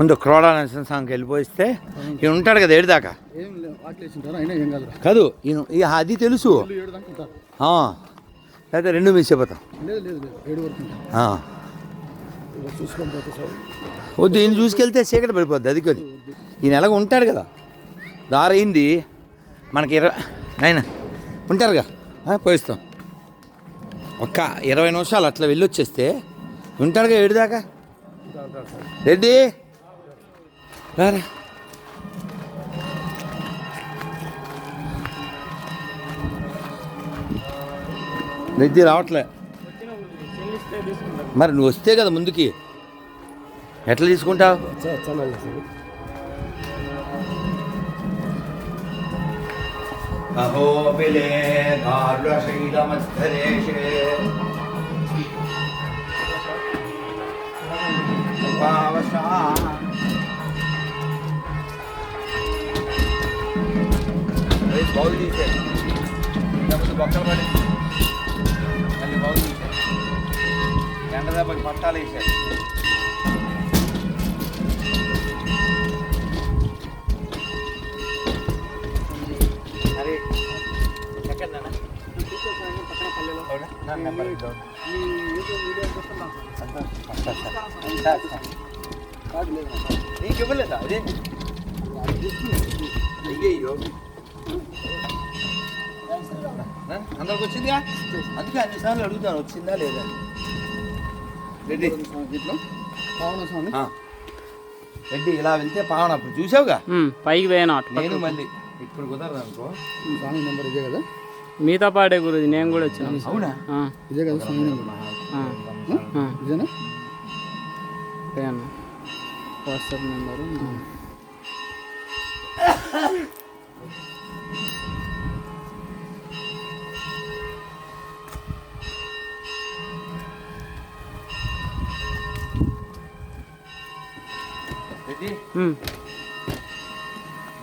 ముందు క్రోడా నరసింహస్వామికి వెళ్ళిపోయిస్తే ఈయన ఉంటాడు కదా ఏడుదాకా? కాదు ఈయన అది తెలుసు. లేకపోతే రెండు మిస్ అయిపోతాం. వద్దు ఈయన చూసుకెళ్తే చీకటి పడిపోద్ది అది కొద్ది. ఈయన ఎలాగ ఉంటాడు కదా. దారైంది. మనకి ఇరవై నాయన ఉంటారుగా పోయిస్తాం. ఒక్క ఇరవై నిమిషాలు అట్లా వెళ్ళొచ్చేస్తే ఉంటాడుగా ఏడుదాకా? రెడ్డి! రారా రెడ్డి రావట్లే. మరి నువ్వు వస్తే కదా ముందుకి. ఎట్లా తీసుకుంటావు? అహోబిలే బాగు తీసే ముందు బొక్కలు పడి మళ్ళీ బాగు తీసే ఎండ దెబ్బకి పట్టాలు వేసారు అరే ఎక్కడ నాన్న? అవునా? నీకు ఇవ్వలేదా అదే అయ్యయ్యో అందరికి వచ్చిందిగా? అందుకే అన్నిసార్లు అడుగుతాను వచ్చిందా లేదా? రెడ్డి. ఇట్లా? పావన స్వామి. ఆ. రెడ్డి ఇలా వెళ్తే పావన అప్పుడు చూసావుగా? పైకి పోయాను అటు నేను. మళ్ళీ ఇప్పుడు కుదరదు అనుకో? స్వామి నెంబర్ ఇదే కదా? మీతో పాడే గురుజీ నేను కూడా వచ్చిన. అవునా? ఇదే కదా స్వామి నెంబర్. ఇదేనా? WhatsApp number.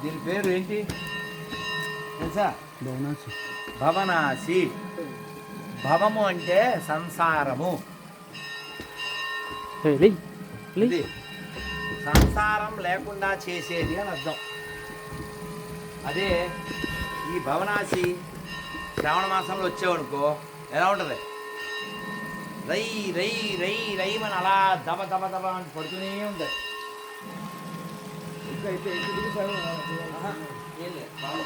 దీని పేరు ఏంటి? తెలుసా? భవనాసి భవనాసి. భవము అంటే సంసారము. సంసారం లేకుండా చేసేది అని అర్థం. అదే ఈ భవనాసి శ్రావణ మాసంలో వచ్చావనుకో ఎలా ఉంటుంది? రై రై రై రై అని అలా దబ దబ దబ అని పడుతూనే ఉంటుంది. ఆహా, ఏం లేదు, బాగా.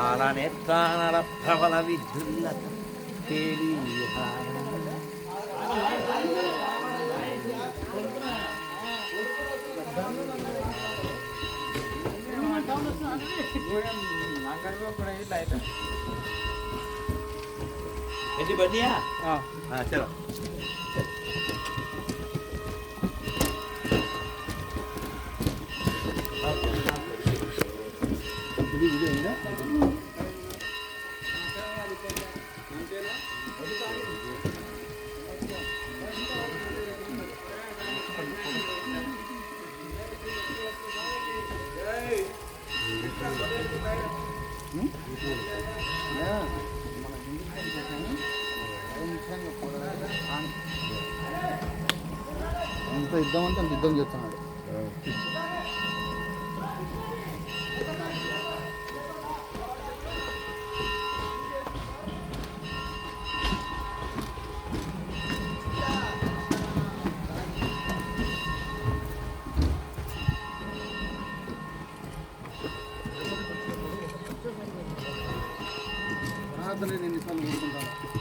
ఆలనేత్రానర ప్రబల విద్యుల్లత తేలిహారం. ఏంటి బండియా ఆ, ఆ, చలో ఇది ఇదే యుద్ధం అంటే అంత యుద్ధం చేస్తున్నాడు.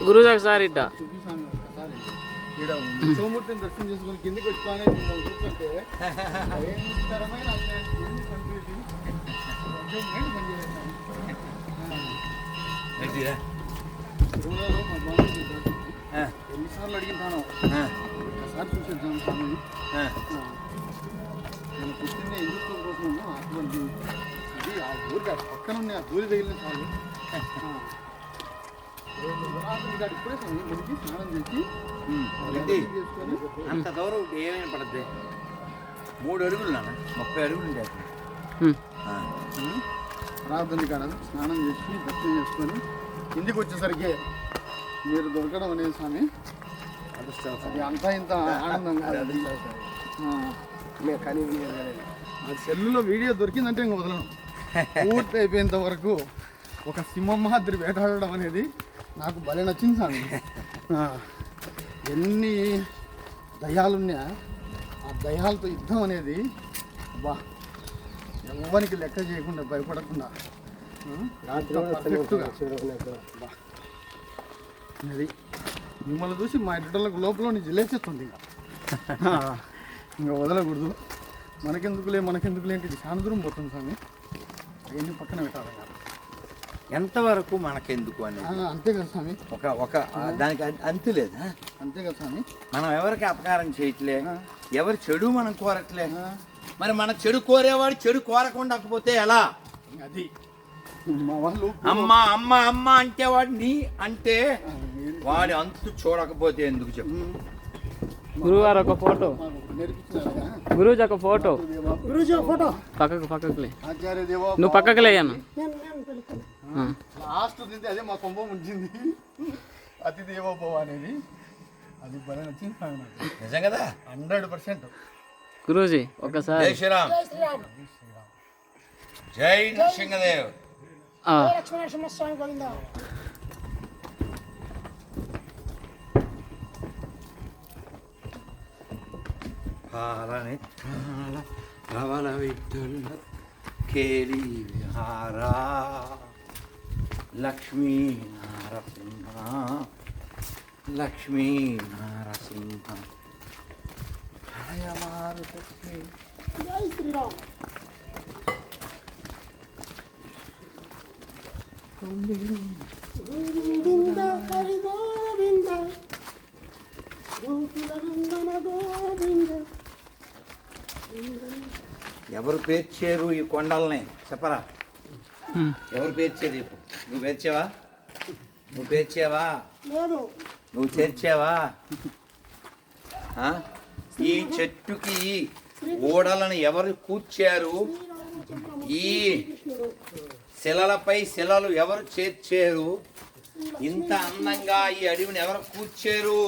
గురువు ఒకసారి ఇట్ట ఈడ సోమూర్తిని దర్శనం చేసుకుని కిందికి మిమ్మల్ని చూస్తుంటే భయంకరమైన? తిరుమలలో మా బాబు ఎన్నిసార్లు అడిగింటాను ఒకసారి చూసేద్దాం స్వామి ఆ. నేను పుట్టిందే హిందుత్వం కోసము అటువంటి ఇది. ఆ ఊరికి ఆ పక్కన ఉన్న ఆ ధూళి తగిలిన చాలు. అంత దూరం ఏమైనా పడుద్ది. మూడు అడుగులు నాన్న ముప్పై అడుగులు. ఉమ్, ప్రార్థన కాడ స్నానం చేసి దర్శనం చేసుకొని ఇంటికి వచ్చేసరికి మీరు దొరకడం అనేది స్వామి అది అంతా ఇంత ఆనందం కాదు. అది సెల్లులో వీడియో దొరికిందంటే ఇంక వదలను. పూర్తి అయిపోయేంత వరకు ఒక సింహమాద్రి వేటాడడం అనేది నాకు భలే నచ్చింది స్వామి ఆ. ఎన్ని దయాలున్నా ఆ దయాలతో యుద్ధం అనేది బా ఎవరికి లెక్క చేయకుండా భయపడకుండా ఆ, పర్ఫెక్ట్గా. బా. అది మిమ్మల్ని చూసి మా ఇడ్డలకు లోపల నుంచి లేచేస్తుంది ఇంకా ఇంకా వదలకూడదు మనకెందుకులే మనకెందుకులే అంటే చాలా దూరం పోతుంది స్వామి అవన్నీ పక్కన పెట్టాలి. ఎంతవరకు మనకెందుకు అని అంతే కదా స్వామి. ఒక ఒక దానికి అంతు లేదా అంతే కదా స్వామి. మనం ఎవరికి అపకారం చేయట్లే. ఎవరి చెడు మనం కోరట్లే? మరి మన చెడు కోరేవాడు చెడు కోరకుండా ఎలా? అది. అమ్మ అమ్మ అమ్మ అంటే వాడు నీ అంటే వాడి అంతు చూడకపోతే ఎందుకు చెప్పు? గురువారు ఒక ఫోటో. గురూజీ ఒక ఫోటో. దేవా, పక్కకు పక్కకులే నువ్వు పక్కకు లేయన్న లాస్ట్ తింటే అదే మా కొంప ముంచింది. అతి దేవోభవ అనేది. అది భలే నచ్చింది స్వామి నాకు. నిజం కదా? Hundred percent. గురూజీ ఒకసారి. జై శ్రీరామ్. జై నరసింహదేవ్. ఆ, లక్ష్మీనరసింహస్వామి గోవిందా. పాలని కేలి విహారా. లక్ష్మీ నారసింహ లక్ష్మీ నారసింహ జయమారుతస్మి. జై శ్రీరామ్. గోవింద హరి గోవింద గోకుల నందన గోవింద ఎవరు పేర్చారు ఈ కొండల్ని? చెప్పరా. ఎవరు చెప్పు నువ్వు పేర్చావా? నువ్వు పేర్చావా? నువ్వు చేర్చావా? ఆ? ఈ చెట్టుకి ఓడలను ఎవరు కూర్చారు? ఈ శిలలపై శిలలు ఎవరు చేర్చారు? ఇంత అందంగా ఈ అడవిని ఎవరు కూర్చారు?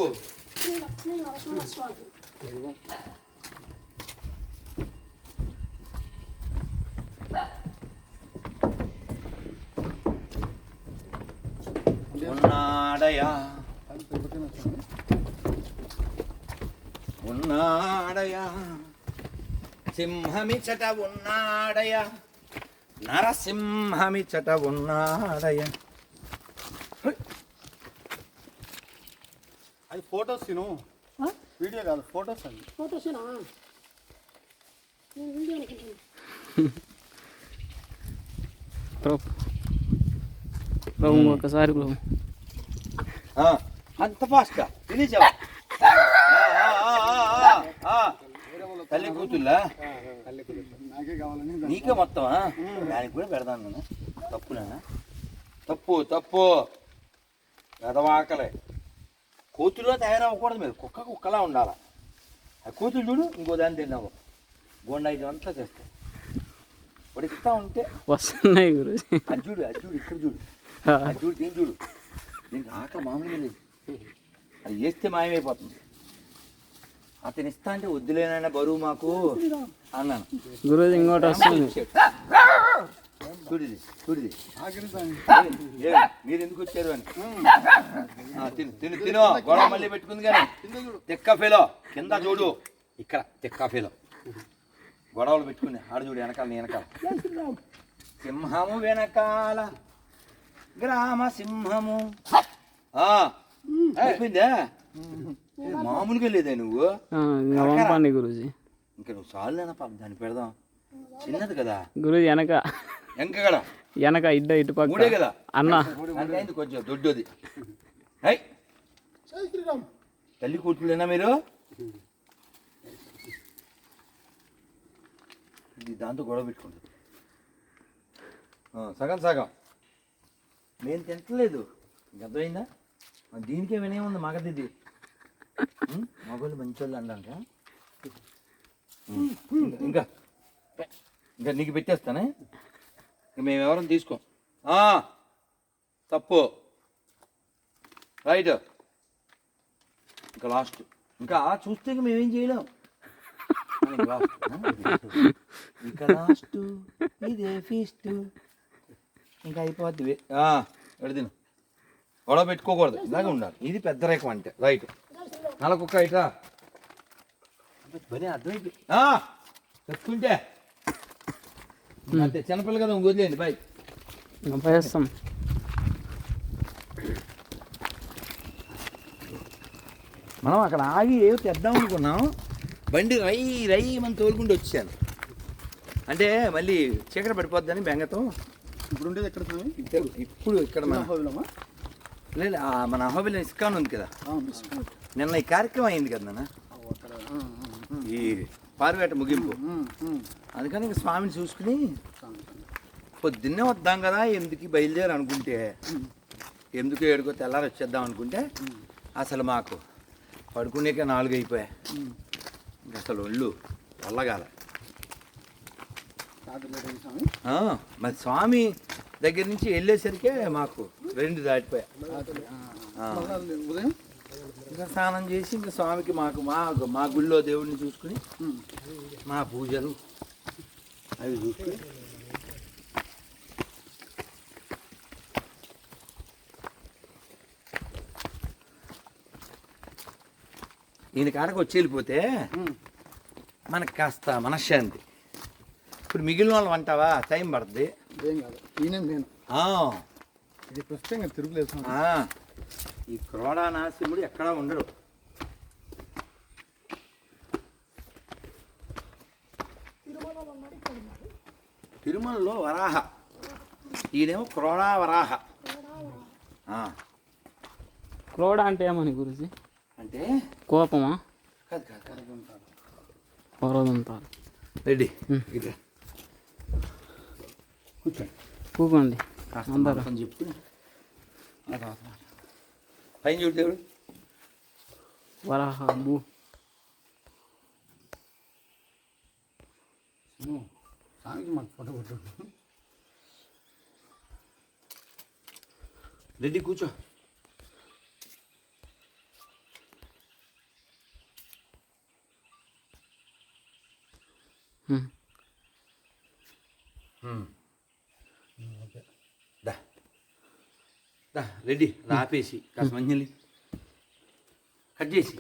ఉన్నాడయా? ఉన్నాడయా? సింహమిచట ఉన్నాడయా? నరసింహమిచట ఉన్నాడయా? అది ఫోటోస్ తిను. వీడియో కాదు ఫోటోస్ అండి అనుకుంటున్నాను ప్రభు ప్రభు ఒకసారి ప్రభు. అంత ఫాస్ట్గా. తినేసావా. తల్లి కూతుర్లా నాకే కావాలని నీకే మొత్తమా? దానికి కూడా పెడదాను నేను. తప్పునా? తప్పు తప్పు. ఎదవాకలే కూతురులో తయారవ్వకూడదు మీరు. కుక్క కుక్కలా ఉండాలి? ఆ కూతురు చూడు ఇంకో దాన్ని తిన్నావు. బోండా ఇది అంతా చేస్తాయి ఉడికిస్తా ఉంటే వస్తున్నాయి గురూజీ. అది చూడు అది చూడు ఇక్కడ చూడు. ఆ, అది చూడు దీన్ని చూడు. దీనికి ఆకలి మామూలుగా లేదు. అది వేస్తే మాయమైపోతుంది. అతను ఇస్తా అంటే వద్దులేనైనా బరువు మాకు అన్నాను. గురూజీ ఇంకోటి వస్తుంది. చూడిది చూడిది మీరు ఎందుకు వచ్చారు అని? తిను తిను తిను. గొడవ మళ్ళీ పెట్టుకుంది కానీ. తిక్క ఫెలో. కింద చూడు. ఇక్కడ తిక్క ఫెలో. గొడవలు పెట్టుకుని ఆడు చూడు వెనకాల వెనకాల. సింహము వెనకాల. గ్రామ సింహము ఆ, అయిపోయిందా? మామూలుగా లేదే నువ్వు? పంపండి గురూజీ. ఇంకా నువ్వు చాలు పాప? దాన్ని పెడదాం. చిన్నది కదా. గురూజీ వెనక. ఎంక కదా? వెనక ఇడ్డ ఇటు మూడే పక్క కదా? అన్న. కొంచెం దొడ్డది. తల్లి కూతురులేనా మీరు? ఇది దాంతో గొడవ పెట్టుకుంటుంది. సగం సగం. నేను తింటలేదు. మరి దీనికే వినయం మగది ఇది? మగవాళ్ళు మంచోళ్ళు అన్నాక ఇంకా ఇంకా. నీకు పెట్టేస్తానే? ఇంక మేము ఎవరైనా తీసుకోం. తప్పు. రైట్. ఇంకా లాస్ట్. ఇంకా చూస్తే ఇంక మేమేం చేయలేం. ఇంకా లాస్ట్ ఇదే ఫీస్ట్ ఇంకా అయిపోద్ది ఎడదిను గొడవ పెట్టుకోకూడదు. ఇలాగే ఉండాలి. ఇది పెద్ద రేఖం అంటే. రైట్. నల్ల కుక్క ఇట్రా బనే అర్థమైపోయి తెచ్చుకుంటే అంతే. చిన్నపిల్ల కదా వదిలేండి బాయ్ ఇంకా పోయేస్తాం మనం అక్కడ ఆగి ఏదో తెద్దాం అనుకున్నాం. బండి రై రై మనం తోలుకుంటూ వచ్చాను. అంటే మళ్ళీ చీకటి పడిపోద్దని బెంగతో ఇప్పుడు ఉండేది ఎక్కడ స్వామి ఇప్పుడు- ఇప్పుడు ఇక్కడ మన అహోబిలమా? లేదు మన అహోబిలం ఇస్కాన్ ఉంది కదా. నిన్న ఈ కార్యక్రమం అయింది కదా నాన్న. ఈ పారువేట ముగింపు. అందుకని ఇంక స్వామిని చూసుకుని. పొద్దున్నే వద్దాం కదా ఎందుకు బయలుదేరి అనుకుంటే ఎందుకు ఏడుకో తెల్లారి వచ్చేద్దాం అనుకుంటే అసలు మాకు పడుకునేకే నాలుగు. ఇంక అసలు ఒళ్ళు వల్లగాల రాత్రి లేట్ అయింది స్వామి ఆ, మరి స్వామి దగ్గర నుంచి వెళ్ళేసరికే మాకు రెండు ఉదయం? ఇంకా స్నానం చేసి ఇంకా స్వామికి మాకు మా మా గుళ్ళో దేవుడిని చూసుకుని. మా పూజలు అవి చూసుకుని. ఈయన కాడకు వచ్చి వెళ్ళిపోతే. మనకు కాస్త మనశ్శాంతి. ఇప్పుడు మిగిలిన వాళ్ళు అంటావా? టైం పడుతుంది ఏం కాదు. ఈయన నేను? ఆ, ఇది ప్రస్తుతం తిరుగులేదు ఈ క్రోడా నాసిముడు ఎక్కడా ఉండడు. తిరుమలలో వరాహ. ఈయనేమో క్రోడా వరాహ ఆ, క్రోడ అంటే ఏమని గురుజీ? అంటే? కోపమా? కాదు కాదు రెడ్డి కూర్చోండి కూకోండి అందరూ. మాట. పైన చూడు దేవుడు వరాహ భూ ఉమ్. స్వామికి మాకు ఫోటో కొట్టు రెడ్డి కూర్చో. దా రెడ్డి రాపేసి కాస్త మంచి కట్ చేసి.